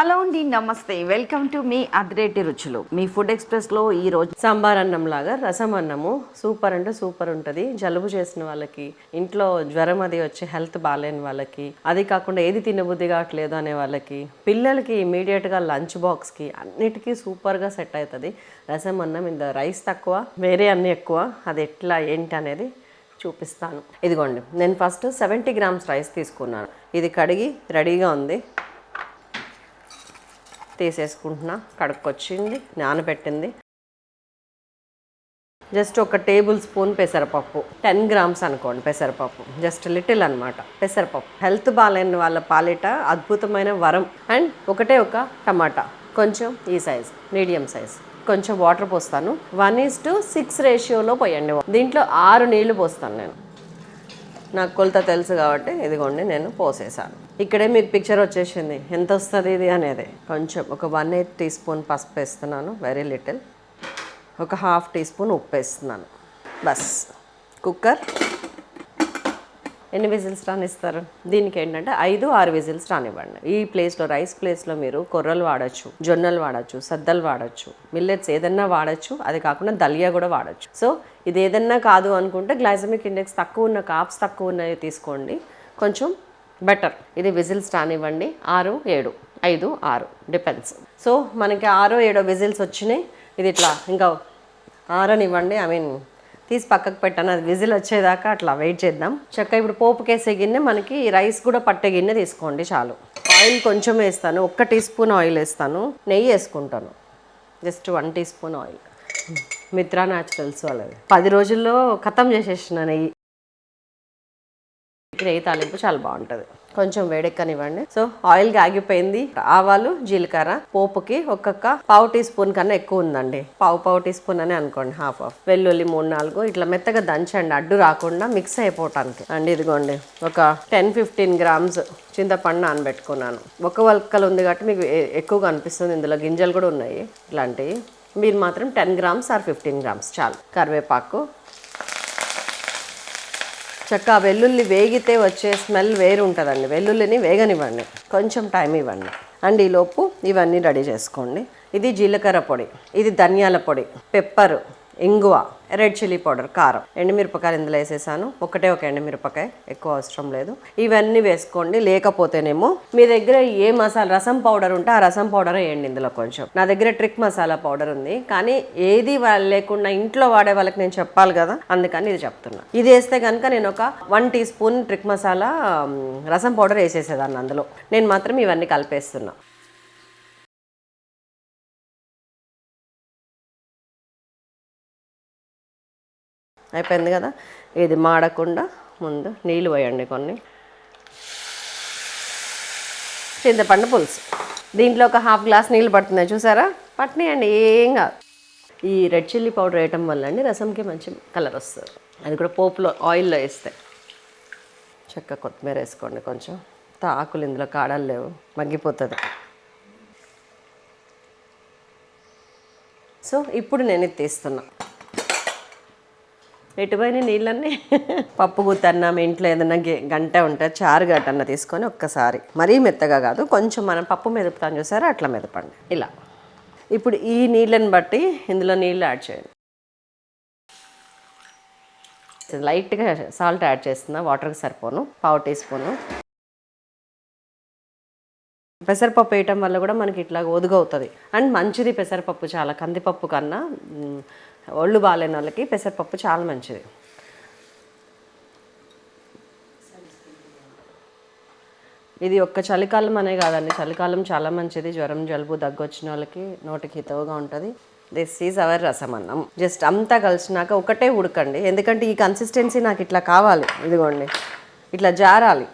Hello అండి నమస్తే. Welcome to me అద్రేటి రుచులు. మీ ఫుడ్ ఎక్స్ప్రెస్లో ఈ రోజు సాంబార్ అన్నం లాగా రసం అన్నము. సూపర్ అంటే సూపర్ ఉంటుంది. జలుబు చేసిన వాళ్ళకి ఇంట్లో జ్వరం అది వచ్చి హెల్త్ బాగాలేని వాళ్ళకి అది కాకుండా ఏది తినబుద్ధి కావట్లేదు అనే వాళ్ళకి పిల్లలకి ఇమీడియట్గా లంచ్ బాక్స్కి అన్నిటికీ సూపర్గా సెట్ అవుతుంది రసం అన్నం ఇంత రైస్ తక్కువ వేరే అన్నీ ఎక్కువ. అది ఎట్లా ఏంటి అనేది చూపిస్తాను. ఇదిగోండి నేను ఫస్ట్ సెవెంటీ గ్రామ్స్ రైస్ తీసుకున్నాను. ఇది కడిగి రెడీగా ఉంది. తీసేసుకుంటున్నా కడుక్కొచ్చింది నానబెట్టింది. జస్ట్ ఒక టేబుల్ స్పూన్ పెసరపప్పు టెన్ గ్రామ్స్ అనుకోండి పెసరపప్పు జస్ట్ లిటిల్ అనమాట పెసరపప్పు. హెల్త్ బాగాలేని వాళ్ళ పాలిట అద్భుతమైన వరం. అండ్ ఒకటే ఒక టమాటా కొంచెం ఈ సైజ్ మీడియం సైజ్. కొంచెం వాటర్ పోస్తాను. వన్ ఈజ్ టు సిక్స్ రేషియోలో పోయండి. దీంట్లో ఆరు నీళ్ళు పోస్తాను నేను. నాకు కొలత తెలుసు కాబట్టి ఇదిగోండి నేను పోసేసాను. ఇక్కడే మీకు పిక్చర్ వచ్చేసింది. ఎంత వస్తుంది ఇది అనేది? కొంచెం ఒక వన్ ఎయిట్ టీ స్పూన్ పసుపు వేస్తున్నాను వెరీ లిటిల్ ఒక హాఫ్ టీ స్పూన్ ఉప్పు వేస్తున్నాను. బస్. కుక్కర్. ఎన్ని విజిల్స్ రానిస్తారు? దీనికి ఏంటంటే ఐదు ఆరు విజిల్స్ రానివ్వండి. ఈ ప్లేస్లో రైస్ ప్లేస్లో మీరు కొర్రలు వాడచ్చు జొన్నలు వాడచ్చు సద్దలు వాడచ్చు మిల్లెట్స్ ఏదన్నా వాడచ్చు అది కాకుండా దలియా కూడా వాడచ్చు. సో ఇది ఏదన్నా కాదు అనుకుంటే గ్లైసమిక్ ఇండెక్స్ తక్కువ ఉన్న కాప్స్ తక్కువ ఉన్నవి తీసుకోండి. కొంచెం బెటర్. ఇది విజిల్స్ రానివ్వండి. ఆరు ఏడు ఐదు ఆరు. డిపెండ్స్. సో మనకి ఆరో ఏడో విజిల్స్ వచ్చినాయి. ఇది ఇట్లా ఇంకా ఆరనివ్వండి. ఐ మీన్ తీసి పక్కకు పెట్టాను. అది విజిల్ వచ్చేదాకా అట్లా వెయిట్ చేద్దాం. చక్క ఇప్పుడు పోపు కేసే గిన్నె మనకి రైస్ కూడా పట్టే గిన్నె తీసుకోండి చాలు. ఆయిల్ కొంచెం వేస్తాను. ఒక్క టీ స్పూన్ ఆయిల్ వేస్తాను. నెయ్యి వేసుకుంటాను. Just one teaspoon oil. Mitra Naturals వాళ్ళది. పది రోజుల్లో ఖతం చేసేసిన నెయ్యి. నెయ్యి తాలింపు చాలా బాగుంటుంది. కొంచెం వేడెక్కనివ్వండి. సో ఆయిల్ ఆగిపోయింది ఆవాలు జీలకర్ర పోపుకి ఒక్కొక్క పావు టీ స్పూన్ కన్నా ఎక్కువ ఉందండి. పావు పావు టీ స్పూన్ అని అనుకోండి హాఫ్ హాఫ్ వెల్లుల్లి మూడు నాలుగు ఇట్లా మెత్తగా దంచండి. అడ్డు రాకుండా మిక్స్ అయిపోవటానికి. అండి ఇదిగోండి ఒక టెన్ ఫిఫ్టీన్ గ్రామ్స్ చింతపండు నానబెట్టుకున్నాను. ఒక వల్కలు ఉంది కాబట్టి మీకు ఎక్కువగా అనిపిస్తుంది. ఇందులో గింజలు కూడా ఉన్నాయి ఇట్లాంటివి. మీరు మాత్రం ten grams or fifteen grams చాలు. కరివేపాకు చక్క వెల్లుల్లి వేగితే వచ్చే స్మెల్ వేరు ఉంటుందండి వెల్లుల్లిని వేగనివ్వండి. కొంచెం టైం ఇవ్వండి. అండ్ ఈలోపు ఇవన్నీ రెడీ చేసుకోండి. ఇది జీలకర్ర పొడి. ఇది ధనియాల పొడి. పెప్పరు. ఇంగువ రెడ్ చిల్లీ పౌడర్ కారం. ఎండుమిరపకాయలు ఇందులో వేసేసాను. ఒకటే ఒక ఎండుమిరపకాయ ఎక్కువ అవసరం లేదు. ఇవన్నీ వేసుకోండి. లేకపోతేనేమో మీ దగ్గర ఏ మసాలా రసం పౌడర్ ఉంటే ఆ రసం పౌడర్ వేయండి ఇందులో కొంచెం. నా దగ్గర ట్రిక్ మసాలా పౌడర్ ఉంది. కానీ ఏది లేకుండా ఇంట్లో వాడే వాళ్ళకి నేను చెప్పాలి కదా అందుకని ఇది చెప్తున్నా. ఇది వేస్తే కనుక నేను ఒక one teaspoon trick masala rasam powder వేసేసేదాన్ని అందులో. నేను మాత్రం ఇవన్నీ కలిపేస్తున్నా. అయిపోయింది కదా? ఇది మాడకుండా ముందు నీళ్ళు పోయండి కొన్ని. చింతపండు పులుసు. దీంట్లో ఒక హాఫ్ గ్లాస్ నీళ్ళు పడుతున్నాయి చూసారా? పట్టినాయండి ఏం కాదు. ఈ రెడ్ చిల్లీ పౌడర్ వేయటం వల్ల అండి రసంకి మంచి కలర్ వస్తుంది. అది కూడా పోపులో ఆయిల్లో వేస్తే. చెక్క కొత్తిమీర వేసుకోండి కొంచెం. తాకులు ఇందులో కాడలు లేవు మగ్గిపోతుంది. సో ఇప్పుడు నేను ఇది తీస్తున్నా. ఎటుపోయిన నీళ్ళన్నీ పప్పు గుత్తన్న మీ ఇంట్లో ఏదైనా గంట ఉంటే చారు గట్టన్న తీసుకొని ఒక్కసారి మరీ మెత్తగా కాదు కొంచెం మనం పప్పు మెదుపుతాం చూసారా? అట్లా మెదపండి. ఇలా. ఇప్పుడు ఈ నీళ్ళని బట్టి ఇందులో నీళ్ళు యాడ్ చేయండి. లైట్గా సాల్ట్ యాడ్ చేస్తున్నా వాటర్కి సరిపోను పావు టీ స్పూను. పెసరపప్పు వేయటం వల్ల కూడా మనకి ఇట్లా ఒదుగవుతుంది అండ్ మంచిది పెసరపప్పు చాలా కందిపప్పు కన్నా ఒళ్ళు బాగాలేని వాళ్ళకి పెసరపప్పు చాలా మంచిది. ఇది ఒక్క చలికాలం అనే కాదండి చలికాలం చాలా మంచిది. జ్వరం జలుబు దగ్గు వచ్చిన వాళ్ళకి నోటికి హితవుగా ఉంటుంది. దిస్ ఈజ్ అవర్ రసం అన్నం జస్ట్ అంతా కలిసినాక ఒకటే ఉడకండి. ఎందుకంటే ఈ కన్సిస్టెన్సీ నాకు ఇట్లా కావాలి. ఇదిగోండి. ఇట్లా జారాలి.